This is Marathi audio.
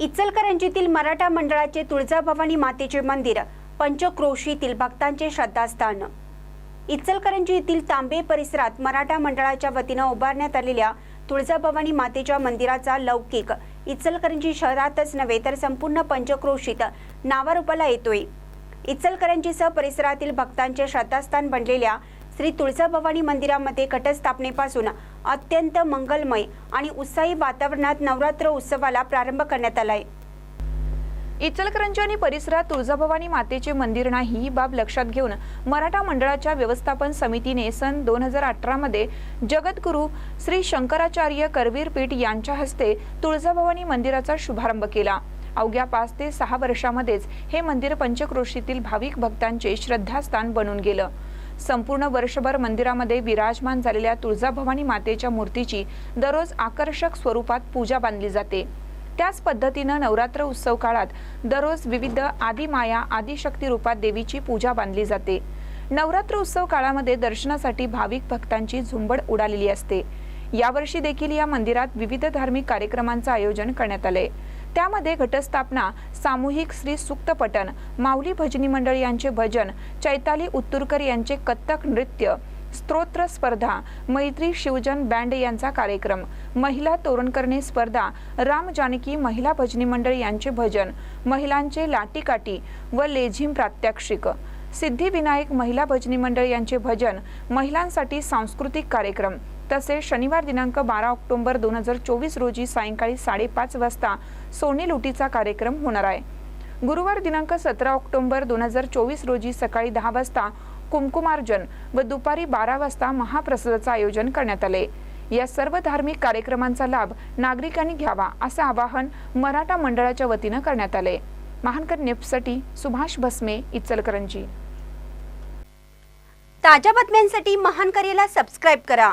इचलकरंजीतील मराठा मंडळाचे तुळजाभवानी मातेचे मंदिर पंचक्रोशीतील भक्तांचे श्रद्धास्थान. इचलकरंजी येथील तांबे परिसरात मराठा मंडळाच्या वतीनं उभारण्यात आलेल्या तुळजाभवानी मातेच्या मंदिराचा लौकिक इचलकरंजी शहरातच नव्हे तर संपूर्ण पंचक्रोशीत नावारूपाला येतोय. इचलकरंजीसह परिसरातील भक्तांचे श्रद्धास्थान बनलेल्या श्री तुळजाभवानी मंदिरामध्ये घटस्थापनेपासून अत्यंत मंगलमय आणि उत्साही वातावरणात नवरात्र उत्सवाला प्रारंभ करण्यात आलाय. इचलकरंजी आणि परिसरात तुळजाभवानी मातेचे मंदिर नाही ही बाब लक्षात घेऊन मराठा मंडळाच्या व्यवस्थापन समितीने सन दोन हजार अठरामध्ये जगद्गुरू श्री शंकराचार्य करवीर पीठ यांच्या हस्ते तुळजाभवानी मंदिराचा शुभारंभ केला. अवघ्या पाच ते सहा वर्षामध्येच हे मंदिर पंचक्रोशीतील भाविक भक्तांचे श्रद्धास्थान बनून गेलं. संपूर्ण वर्षभर मंदिरामध्ये विराजमान झालेल्या तुळजाभवानी मातेच्या मूर्तीची दररोज आकर्षक स्वरूपात पूजा बांधली जाते. त्याच पद्धतीनं नवरात्र उत्सव काळात दररोज विविध आदिमाया आदिशक्ती रूपात देवीची पूजा बांधली जाते. नवरात्र उत्सव काळामध्ये दर्शनासाठी भाविक भक्तांची झुंबड उडालेली असते. यावर्षी देखील या मंदिरात विविध धार्मिक कार्यक्रमांचं आयोजन करण्यात आलंय. त्यामध्ये घटस्थापना सामूहिक श्री सुक्तपठन माऊली भजनी मंडळ यांचे भजन चैताली उत्तुरकर यांचे कथ्थक नृत्य स्तोत्र स्पर्धा मैत्री शिवजन बँड यांचा कार्यक्रम महिला तोरणकरणी स्पर्धा राम जानकी महिला भजनी मंडळ यांचे भजन महिलांचे लाटीकाठी व लेझिम प्रात्यक्षिक सिद्धिविनायक महिला भजनी मंडळ यांचे भजन महिलांसाठी सांस्कृतिक कार्यक्रम तसेच शनिवार दिनांक बारा ऑक्टोबर दोन हजार चोवीस रोजी सायंकाळी साडेपाच वाजता सोने लुटीचा कार्यक्रम होणार आहे. गुरुवार दिनांक सतरा ऑक्टोबर दोन हजार चोवीस रोजी सकाळी दहा वाजता कुंकुमार्जन व दुपारी बारा वाजता महाप्रसादाचं आयोजन करण्यात आले. या सर्व धार्मिक कार्यक्रमांचा लाभ नागरिकांनी घ्यावा असं आवाहन मराठा मंडळाच्या वतीनं करण्यात आले. महानकर नेपसाठी सुभाष भस्मे इचलकरंजी. ताज्या बातम्यांसाठी महानकरेला सबस्क्राईब करा.